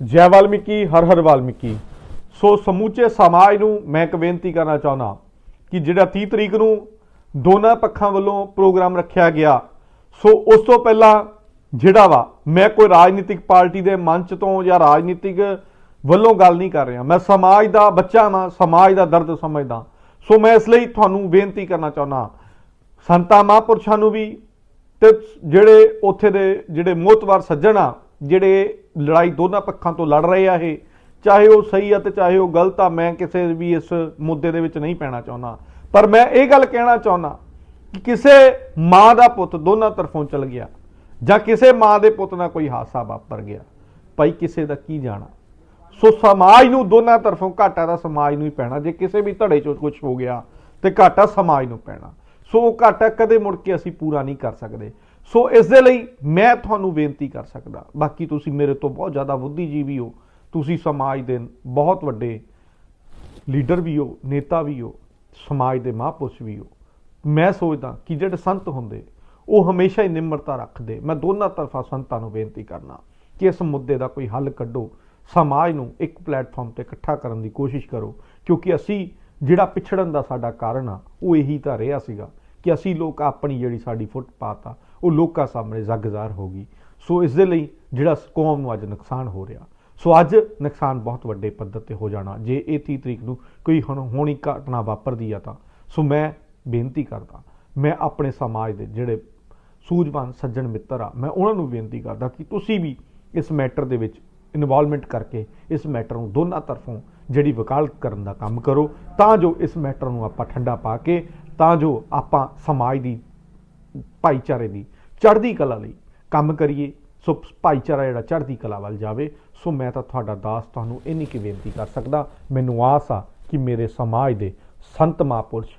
ਜੈ ਵਾਲਮੀਕੀ, ਹਰ ਹਰ ਵਾਲਮੀਕੀ। ਸੋ ਸਮੂਚੇ ਸਮਾਜ ਨੂੰ ਮੈਂ ਇੱਕ ਬੇਨਤੀ ਕਰਨਾ ਚਾਹੁੰਦਾ ਕਿ ਜਿਹੜਾ 30 ਤਰੀਕ ਨੂੰ ਦੋਨਾਂ ਪੱਖਾਂ ਵੱਲੋਂ ਪ੍ਰੋਗਰਾਮ ਰੱਖਿਆ ਗਿਆ, ਸੋ ਉਸ ਤੋਂ ਪਹਿਲਾਂ ਜਿਹੜਾ ਵਾ, ਮੈਂ ਕੋਈ ਰਾਜਨੀਤਿਕ ਪਾਰਟੀ ਦੇ ਮੰਚ ਤੋਂ ਜਾਂ ਰਾਜਨੀਤਿਕ ਵੱਲੋਂ ਗੱਲ ਨਹੀਂ ਕਰ ਰਿਹਾ। ਮੈਂ ਸਮਾਜ ਦਾ ਬੱਚਾ ਹਾਂ ਸਮਾਜ ਦਾ ਦਰਦ ਸਮਝਦਾ। ਸੋ ਮੈਂ ਇਸ ਲਈ ਤੁਹਾਨੂੰ ਬੇਨਤੀ ਕਰਨਾ ਚਾਹੁੰਦਾ। ਸੰਤਾਂ ਮਹਾਂਪੁਰਸ਼ਾਂ ਨੂੰ ਵੀ ਤੇ ਜਿਹੜੇ ਉੱਥੇ ਦੇ ਜਿਹੜੇ ਮੋਤਵਾਰ ਸੱਜਣ ਆ, ਜਿਹੜੇ ਲੜਾਈ ਦੋਨਾਂ ਪੱਖਾਂ ਤੋਂ ਲੜ ਰਹੇ ਆ ਇਹ। ਚਾਹੇ ਉਹ ਸਹੀ ਆ ਤੇ ਚਾਹੇ ਉਹ ਗਲਤ ਆ, ਮੈਂ ਕਿਸੇ ਵੀ ਇਸ ਮੁੱਦੇ ਦੇ ਵਿੱਚ ਨਹੀਂ ਪੈਣਾ ਚਾਹੁੰਦਾ। ਪਰ ਮੈਂ ਇਹ ਗੱਲ ਕਹਿਣਾ ਚਾਹੁੰਦਾ ਕਿ ਕਿਸੇ ਮਾਂ ਦਾ ਪੁੱਤ ਦੋਨਾਂ ਤਰਫੋਂ ਚਲ ਗਿਆ ਜਾਂ ਕਿਸੇ ਮਾਂ ਦੇ ਪੁੱਤ ਨਾਲ ਕੋਈ ਹਾਦਸਾ ਵਾਪਰ ਗਿਆ, ਭਾਈ ਕਿਸੇ ਦਾ ਕੀ ਜਾਣਾ? ਸੋ ਸਮਾਜ ਨੂੰ ਦੋਨਾਂ ਤਰਫੋਂ ਘਾਟਾ ਦਾ ਸਮਾਜ ਨੂੰ ਹੀ ਪੈਣਾ, ਜੇ ਕਿਸੇ ਵੀ ਧੜੇ ਚੋਂ ਕੁਝ ਹੋ ਗਿਆ ਤੇ ਘਾਟਾ ਸਮਾਜ ਨੂੰ ਪੈਣਾ। ਸੋ ਉਹ ਘਾਟਾ ਕਦੇ ਮੁੜ ਕੇ ਅਸੀਂ ਪੂਰਾ ਨਹੀਂ ਕਰ ਸਕਦੇ। ਸੋ ਇਸ ਦੇ ਲਈ ਮੈਂ ਤੁਹਾਨੂੰ ਬੇਨਤੀ ਕਰ ਸਕਦਾ, ਬਾਕੀ ਤੁਸੀਂ ਮੇਰੇ ਤੋਂ ਬਹੁਤ ਜ਼ਿਆਦਾ ਬੁੱਧੀਜੀਵੀ ਹੋ, ਤੁਸੀਂ ਸਮਾਜ ਦੇ ਬਹੁਤ ਵੱਡੇ ਲੀਡਰ ਵੀ ਹੋ, ਨੇਤਾ ਵੀ ਹੋ, ਸਮਾਜ ਦੇ ਮਹਾਂਪੁਰਸ਼ ਵੀ ਹੋ। ਮੈਂ ਸੋਚਦਾ ਕਿ ਜਿਹੜੇ ਸੰਤ ਹੁੰਦੇ, ਉਹ ਹਮੇਸ਼ਾ ਹੀ ਨਿਮਰਤਾ ਰੱਖਦੇ। ਮੈਂ ਦੋਨਾਂ ਤਰਫਾ ਸੰਤਾਂ ਨੂੰ ਬੇਨਤੀ ਕਰਨਾ ਕਿ ਇਸ ਮੁੱਦੇ ਦਾ ਕੋਈ ਹੱਲ ਕੱਢੋ, ਸਮਾਜ ਨੂੰ ਇੱਕ ਪਲੇਟਫਾਰਮ ਤੇ ਇਕੱਠਾ ਕਰਨ ਦੀ ਕੋਸ਼ਿਸ਼ ਕਰੋ, ਕਿਉਂਕਿ ਅਸੀਂ ਜਿਹੜਾ ਪਿਛੜਨ ਦਾ ਸਾਡਾ ਕਾਰਨ ਆ, ਉਹ ਇਹੀ ਤਾਂ ਰਿਹਾ ਸੀਗਾ ਕਿ ਅਸੀਂ ਲੋਕ ਆਪਣੀ ਜਿਹੜੀ ਸਾਡੀ ਫੁੱਟਪਾਥ ਆ ਉਹ ਲੋਕਾਂ ਸਾਹਮਣੇ ਜ਼ਗਜ਼ਾਰ ਹੋ ਗਈ। ਸੋ ਇਸ ਦੇ ਲਈ ਜਿਹੜਾ ਕੌਮ ਨੂੰ ਅੱਜ ਨੁਕਸਾਨ ਹੋ ਰਿਹਾ। ਸੋ ਅੱਜ ਨੁਕਸਾਨ ਬਹੁਤ ਵੱਡੇ ਪੱਧਰ ਤੇ ਹੋ ਜਾਣਾ। ਜੇ ਇਹ 30 ਤਰੀਕ ਨੂੰ ਕੋਈ ਹੁਣ, ਹੋਣੀ ਘਟਨਾ ਵਾਪਰਦੀ ਆ ਤਾਂ। ਸੋ ਮੈਂ ਬੇਨਤੀ ਕਰਦਾ, ਮੈਂ ਆਪਣੇ ਸਮਾਜ ਦੇ ਜਿਹੜੇ ਸੂਝਵਾਨ ਸੱਜਣ ਮਿੱਤਰ ਆ, ਮੈਂ ਉਹਨਾਂ ਨੂੰ ਬੇਨਤੀ ਕਰਦਾ ਕਿ ਤੁਸੀਂ ਵੀ ਇਸ ਮੈਟਰ ਦੇ ਵਿੱਚ ਇਨਵੋਲਵਮੈਂਟ ਕਰਕੇ ਇਸ ਮੈਟਰ ਨੂੰ ਦੋਨਾਂ ਤਰਫੋਂ ਜਿਹੜੀ ਵਕਾਲਤ ਕਰਨ ਦਾ ਕੰਮ ਕਰੋ। ਤਾਂ ਜੋ ਇਸ ਮੈਟਰ ਨੂੰ ਆਪਾਂ ਠੰਡਾ ਪਾ ਕੇ, ਤਾਂ ਜੋ ਆਪਾਂ ਸਮਾਜ ਦੀ ਭਾਈਚਾਰੇ ਦੀ, ਚੜ੍ਹਦੀ ਕਲਾ ਲਈ ਕੰਮ ਕਰੀਏ, ਸੋ ਭਾਈਚਾਰਾ ਜਿਹੜਾ ਚੜ੍ਹਦੀ ਕਲਾ ਵੱਲ ਜਾਵੇ, ਸੋ ਮੈਂ ਤਾਂ ਤੁਹਾਡਾ ਦਾਸ ਤੁਹਾਨੂੰ ਇੰਨੀ ਕੀ ਬੇਨਤੀ ਕਰ ਸਕਦਾ। ਮੈਨੂੰ ਆਸ ਆ ਕਿ ਮੇਰੇ ਸਮਾਜ ਦੇ ਸੰਤ ਮਹਾਂਪੁਰਸ਼,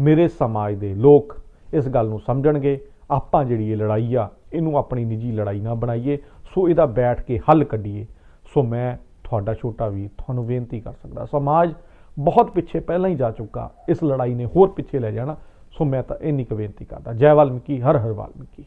ਮੇਰੇ ਸਮਾਜ ਦੇ ਲੋਕ ਇਸ ਗੱਲ ਨੂੰ ਸਮਝਣਗੇ, ਆਪਾਂ ਜਿਹੜੀ ਇਹ ਲੜਾਈ ਆ, ਇਹਨੂੰ ਆਪਣੀ ਨਿੱਜੀ ਲੜਾਈ ਨਾ ਬਣਾਈਏ, ਸੋ ਇਹਦਾ ਬੈਠ ਕੇ ਹੱਲ ਕੱਢੀਏ। ਸੋ ਮੈਂ ਤੁਹਾਡਾ ਛੋਟਾ ਵੀ ਤੁਹਾਨੂੰ ਬੇਨਤੀ ਕਰ ਸਕਦਾ। ਸਮਾਜ ਬਹੁਤ ਪਿੱਛੇ ਪਹਿਲਾਂ ਹੀ ਜਾ ਚੁੱਕਾ, ਇਸ ਲੜਾਈ ਨੇ ਹੋਰ ਪਿੱਛੇ ਲੈ ਜਾਣਾ। ਸੋ ਮੈਂ ਤਾਂ ਇੰਨੀ ਕੁ ਬੇਨਤੀ ਕਰਦਾ ਜੈ ਵਾਲਮੀਕੀ ਹਰ ਹਰ ਵਾਲਮੀਕੀ।